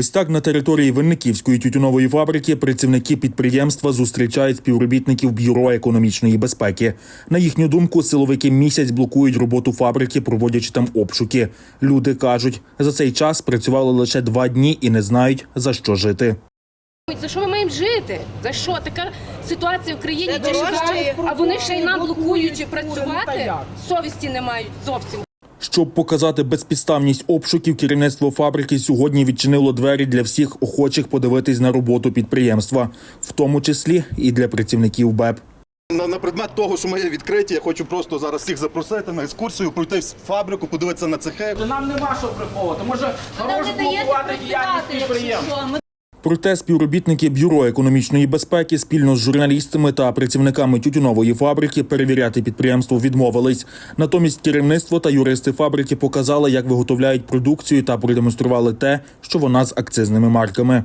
Ось так на території Винниківської тютюнової фабрики працівники підприємства зустрічають співробітників бюро економічної безпеки. На їхню думку, силовики місяць блокують роботу фабрики, проводячи там обшуки. Люди кажуть, за цей час працювали лише два дні і не знають за що жити. За що ми маємо жити? За що? Така ситуація в країні Це а вони ще й нам блокують блокують, працювати. Совісті не мають зовсім. Щоб показати безпідставність обшуків, керівництво фабрики сьогодні відчинило двері для всіх охочих подивитись на роботу підприємства, в тому числі і для працівників БЕП. На, на предмет того, що ми відкриті, я хочу просто зараз всіх запросити на екскурсію, пройти в фабрику, подивитися на цехи. Нам нема що приховувати. Може хорош блокувати діяльність працювати, Проте співробітники бюро економічної безпеки спільно з журналістами та працівниками тютюнової фабрики перевіряти підприємство відмовились. Натомість керівництво та юристи фабрики показали, як виготовляють продукцію та продемонстрували те, що вона з акцизними марками.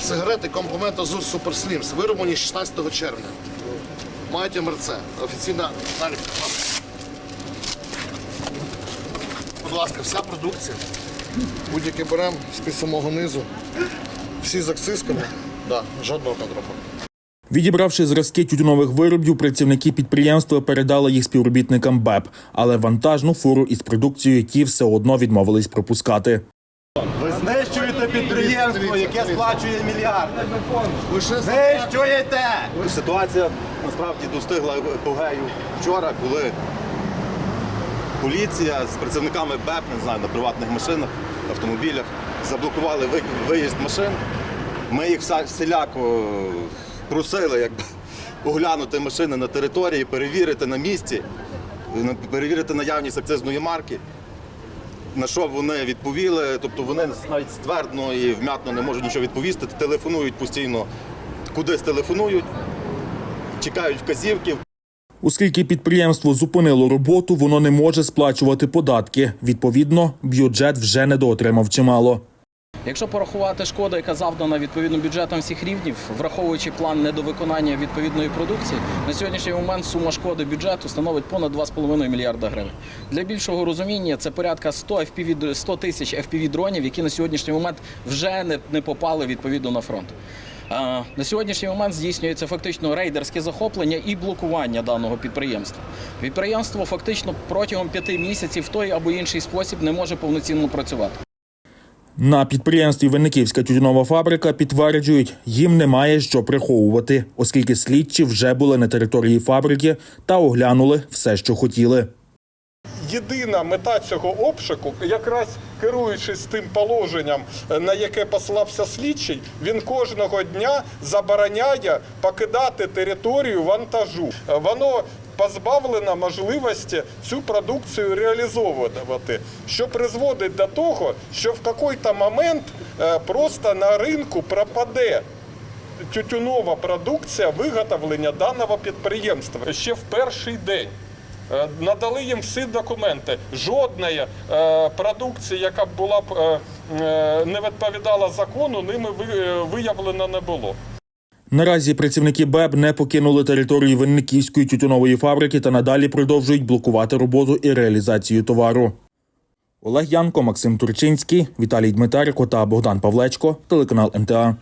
Сигарети комплімент Азур Супер Слімс вироблені 16 червня. Мають МРЦ. Офіційна наліпка. Будь ласка, вся продукція. Будь-який беремо з-під самого низу. Всі з акцизками. Да, жодного контрафакту. Відібравши зразки тютюнових виробів, працівники підприємства передали їх співробітникам БЕП, але вантажну фуру із продукцією ті все одно відмовились пропускати. Ви знищуєте підприємство, яке сплачує мільярди. Ви ще Знищуєте! Ситуація насправді достигла епогею вчора, коли поліція з працівниками БЕП, не знаю, на приватних машинах, автомобілях, заблокували виїзд машин. Ми їх всіляко просили якби, оглянути машини на території, перевірити на місці, перевірити наявність акцизної марки. На що вони відповіли? Тобто вони навіть ствердно і вмятно не можуть нічого відповісти, телефонують постійно, кудись телефонують, чекають вказівки. Оскільки підприємство зупинило роботу, воно не може сплачувати податки. Відповідно, бюджет вже недоотримав чимало. Якщо порахувати шкоду, яка завдана відповідно бюджетом всіх рівнів, враховуючи план недовиконання відповідної продукції, на сьогоднішній момент сума шкоди бюджету становить понад 2,5 мільярда гривень. Для більшого розуміння це порядка 100 FPV, 100 тисяч FPV дронів, які на сьогоднішній момент вже не попали відповідно на фронт. На сьогоднішній момент здійснюється фактично рейдерське захоплення і блокування даного підприємства. Підприємство фактично протягом п'яти місяців в той або інший спосіб не може повноцінно працювати. На підприємстві Винниківська тютюнова фабрика підтверджують, їм немає що приховувати, оскільки слідчі вже були на території фабрики та оглянули все, що хотіли. Єдина мета цього обшуку, якраз керуючись тим положенням, е, на яке послався слідчий, він кожного дня забороняє покидати територію вантажу. Е, Воно позбавлено можливості цю продукцію реалізовувати, що призводить до того, що в якийсь момент е, просто на ринку пропаде тютюнова продукція виготовлення даного підприємства ще в перший день. Е, Надали їм всі документи. Жодної е, продукції, яка була б е, не відповідала закону, ними виявлено не було. Наразі працівники БЕБ не покинули територію Винниківської тютюнової фабрики та надалі продовжують блокувати роботу і реалізацію товару. Олег Янко, Максим Турчинський, Віталій Дмитерко та Богдан Павлечко, телеканал МТА.